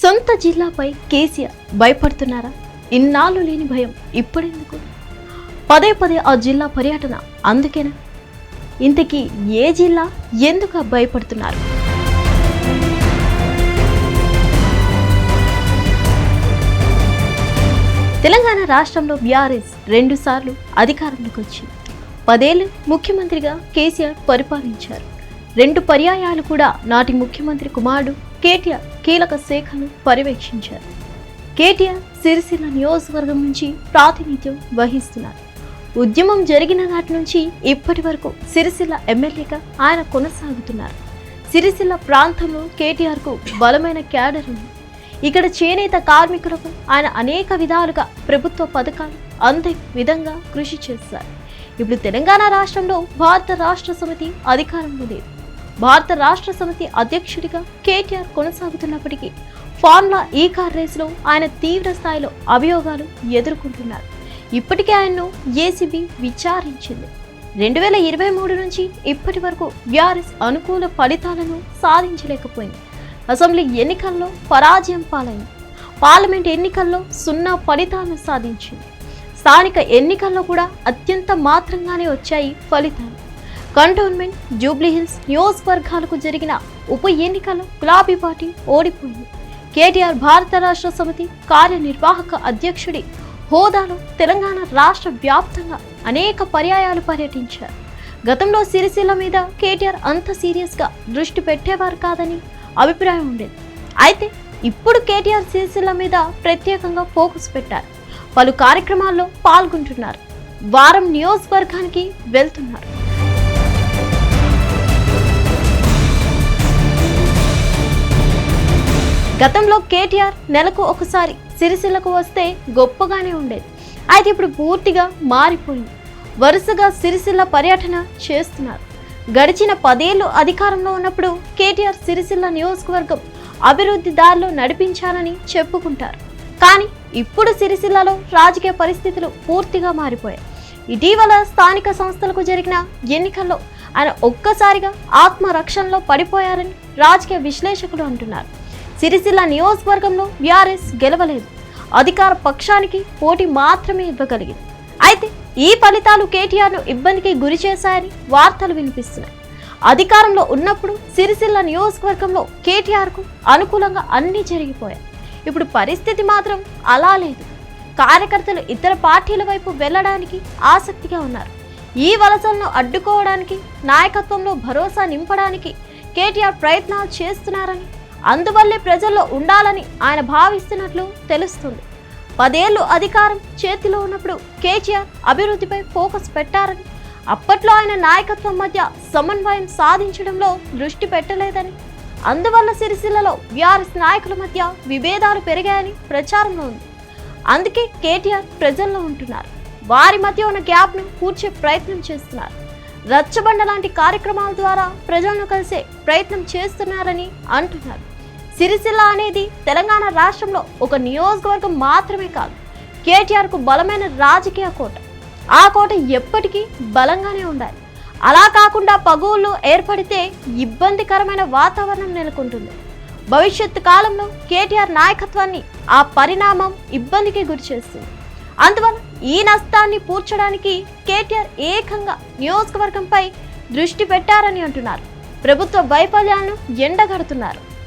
సొంత జిల్లాపై కేసీఆర్ భయపడుతున్నారా? ఇన్నాళ్ళు లేని భయం ఇప్పుడెందుకు పదే పదే ఆ జిల్లా పర్యటన అందుకేనా? ఇంతకీ ఏ జిల్లా ఎందుకు భయపడుతున్నారు? తెలంగాణ రాష్ట్రంలో బీఆర్ఎస్ రెండుసార్లు అధికారంలోకి వచ్చింది. పదేళ్ళు ముఖ్యమంత్రిగా కేసీఆర్ పరిపాలించారు. రెండు పర్యాయాలు కూడా నాటి ముఖ్యమంత్రి కుమారుడు కేటీఆర్ కీలక శాఖలు పర్యవేక్షించారు. కేటీఆర్ సిరిసిల్ల నియోజకవర్గం నుంచి ప్రాతినిధ్యం వహిస్తున్నారు. ఉద్యమం జరిగిన నాటి నుంచి ఇప్పటి వరకు సిరిసిల్ల ఎమ్మెల్యేగా ఆయన కొనసాగుతున్నారు. సిరిసిల్ల ప్రాంతంలో కేటీఆర్కు బలమైన క్యాడర్ ఉంది. ఇక్కడ చేనేత కార్మికులకు ఆయన అనేక విధాలుగా ప్రభుత్వ పథకాలు అందే విధంగా కృషి చేశారు. ఇప్పుడు తెలంగాణ రాష్ట్రంలో భారత రాష్ట్ర సమితి అధికారంలో లేదు. భారత రాష్ట్ర సమితి అధ్యక్షుడిగా కేటీఆర్ కొనసాగుతున్నప్పటికీ ఫార్ములా ఈ కార్ రేసులో ఆయన తీవ్ర స్థాయిలో అభియోగాలు ఎదుర్కొంటున్నారు. ఇప్పటికే ఆయన్ను ఏసీబీ విచారించింది. రెండు వేల ఇరవై మూడు నుంచి ఇప్పటి వరకు బీఆర్ఎస్ అనుకూల ఫలితాలను సాధించలేకపోయింది. అసెంబ్లీ ఎన్నికల్లో పరాజయం పాలైంది. పార్లమెంట్ ఎన్నికల్లో సున్నా ఫలితాలను సాధించింది. స్థానిక ఎన్నికల్లో కూడా అత్యంత మాత్రంగానే వచ్చాయి ఫలితాలు. కంటోన్మెంట్ జూబ్లీహిల్స్ నియోజకవర్గాలకు జరిగిన ఉప ఎన్నికలో గులాబీ పార్టీ ఓడిపోయింది. కేటీఆర్ భారత రాష్ట్ర సమితి కార్యనిర్వాహక అధ్యక్షుడి హోదాలో తెలంగాణ రాష్ట్ర వ్యాప్తంగా అనేక పర్యాయాలు పర్యటించారు. గతంలో సిరిసిల్ల మీద కేటీఆర్ అంత సీరియస్గా దృష్టి పెట్టేవారు కాదని అభిప్రాయం ఉండేది. అయితే ఇప్పుడు కేటీఆర్ సిరిసిల్ల మీద ప్రత్యేకంగా ఫోకస్ పెట్టారు. పలు కార్యక్రమాల్లో పాల్గొంటున్నారు. వారం నియోజకవర్గానికి వెళ్తున్నారు. గతంలో కేటీఆర్ నెలకు ఒకసారి సిరిసిల్లకు వస్తే గొప్పగానే ఉండేది. అయితే ఇప్పుడు పూర్తిగా మారిపోయింది. వరుసగా సిరిసిల్ల పర్యటన చేస్తున్నారు. గడిచిన పదేళ్ళు అధికారంలో ఉన్నప్పుడు కేటీఆర్ సిరిసిల్ల నియోజకవర్గం అభివృద్ధి దారిలో నడిపించాలని చెప్పుకుంటారు. కానీ ఇప్పుడు సిరిసిల్లలో రాజకీయ పరిస్థితులు పూర్తిగా మారిపోయాయి. ఇటీవల స్థానిక సంస్థలకు జరిగిన ఎన్నికల్లో ఆయన ఒక్కసారిగా ఆత్మరక్షణలో పడిపోయారని రాజకీయ విశ్లేషకులు అంటున్నారు. సిరిసిల్ల నియోజకవర్గంలో బీఆర్ఎస్ గెలవలేదు. అధికార పక్షానికి పోటీ మాత్రమే ఇవ్వగలిగింది. అయితే ఈ ఫలితాలు కేటీఆర్ను ఇబ్బందికి గురి చేశాయని వార్తలు వినిపిస్తున్నాయి. అధికారంలో ఉన్నప్పుడు సిరిసిల్ల నియోజకవర్గంలో కేటీఆర్కు అనుకూలంగా అన్నీ జరిగిపోయాయి. ఇప్పుడు పరిస్థితి మాత్రం అలా లేదు. కార్యకర్తలు ఇతర పార్టీల వైపు వెళ్ళడానికి ఆసక్తిగా ఉన్నారు. ఈ వలసలను అడ్డుకోవడానికి నాయకత్వంలో భరోసా నింపడానికి కేటీఆర్ ప్రయత్నాలు చేస్తున్నారని అందువల్లే ప్రజల్లో ఉండాలని ఆయన భావిస్తున్నట్లు తెలుస్తుంది. పదేళ్ళు అధికారం చేతిలో ఉన్నప్పుడు కేటీఆర్ అభివృద్ధిపై ఫోకస్ పెట్టారని అప్పట్లో ఆయన నాయకత్వం మధ్య సమన్వయం సాధించడంలో దృష్టి పెట్టలేదని అందువల్ల సిరిసిల్లలో బీఆర్ఎస్ నాయకుల మధ్య విభేదాలు పెరిగాయని ప్రచారంలో ఉంది. అందుకే కేటీఆర్ ప్రజల్లో ఉంటున్నారు. వారి మధ్య ఉన్న గ్యాప్ను పూడ్చే ప్రయత్నం చేస్తున్నారు. రచ్చబండ లాంటి కార్యక్రమాల ద్వారా ప్రజలను కలిసే ప్రయత్నం చేస్తున్నారని అంటున్నారు. సిరిసిల్ల అనేది తెలంగాణ రాష్ట్రంలో ఒక నియోజకవర్గం మాత్రమే కాదు. కేటీఆర్కు బలమైన రాజకీయ కోట. ఆ కోట ఎప్పటికీ బలంగానే ఉండాలి. అలా కాకుండా పగువులు ఏర్పడితే ఇబ్బందికరమైన వాతావరణం నెలకొంటుంది. భవిష్యత్తు కాలంలో కేటీఆర్ నాయకత్వాన్ని ఆ పరిణామం ఇబ్బందికి గురిచేస్తుంది అందువల్ల ఈ నష్టాన్ని పూడ్చడానికి కేటీఆర్ ఏకంగా నియోజకవర్గంపై దృష్టి పెట్టారని అంటున్నారు. ప్రభుత్వ వైఫల్యాలను ఎండగడుతున్నారు.